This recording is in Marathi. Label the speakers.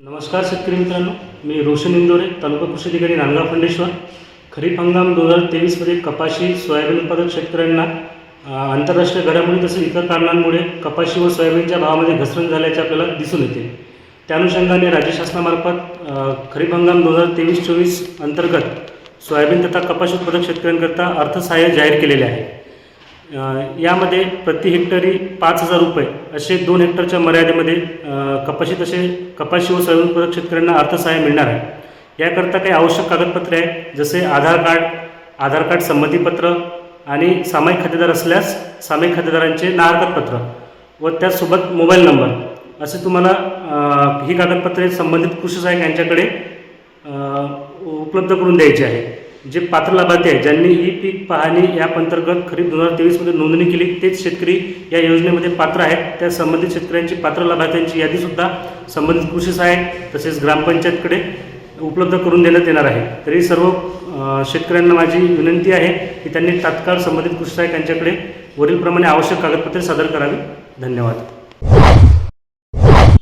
Speaker 1: नमस्कार शेतकरी मित्रांनो मी रोशन इंदोरे तालुका कृषी अधिकारी नांदगाव खंडेश्वर. खरीप हंगाम दोन हजार तेवीसमध्ये कपाशी सोयाबीन उत्पादक शेतकऱ्यांना आंतरराष्ट्रीय घडामोडी तसेच इतर कारणांमुळे कपाशी व सोयाबीनच्या भावामध्ये घसरण झाल्याचे आपल्याला दिसून येते. त्या अनुषंगाने राज्य शासनामार्फत खरीप हंगाम दोन हजार तेवीस चोवीस अंतर्गत सोयाबीन तथा कपाशी उत्पादक शेतकऱ्यांकरता अर्थसहाय्य जाहीर केलेले आहे. यामध्ये प्रति हेक्टरी पाच हजार रुपये असे दोन हेक्टरच्या मर्यादेमध्ये कपाशी तसे कपाशी व सोयाबीन शेतकऱ्यांना अर्थसहाय्य मिळणार आहे. याकरता काही आवश्यक कागदपत्रे आहेत जसे आधार कार्ड आधार कार्ड संमतीपत्र आणि सामायिक खातेदार असल्यास सामायिक खातेदारांचे नाहरकतपत्र व त्याचसोबत मोबाईल नंबर. असे तुम्हाला ही कागदपत्रे संबंधित कृषी सहाय्यक यांच्याकडे उपलब्ध करून द्यायचे आहे. जे पात्र लाभार्थी आहेत ज्यांनी ई पीक पाहणी या अंतर्गत खरीप दोन हजार तेवीसमध्ये नोंदणी केली तेच शेतकरी या योजनेमध्ये पात्र आहेत. त्या संबंधित शेतकऱ्यांची पात्र लाभार्थ्यांची यादीसुद्धा संबंधित कृषी सहाय्यक तसेच ग्रामपंचायतकडे उपलब्ध करून देण्यात येणार आहे. तरी सर्व शेतकऱ्यांना माझी विनंती आहे की त्यांनी तात्काळ संबंधित कृषी सहाय्यक यांच्याकडे वरीलप्रमाणे आवश्यक कागदपत्रे सादर करावी. धन्यवाद.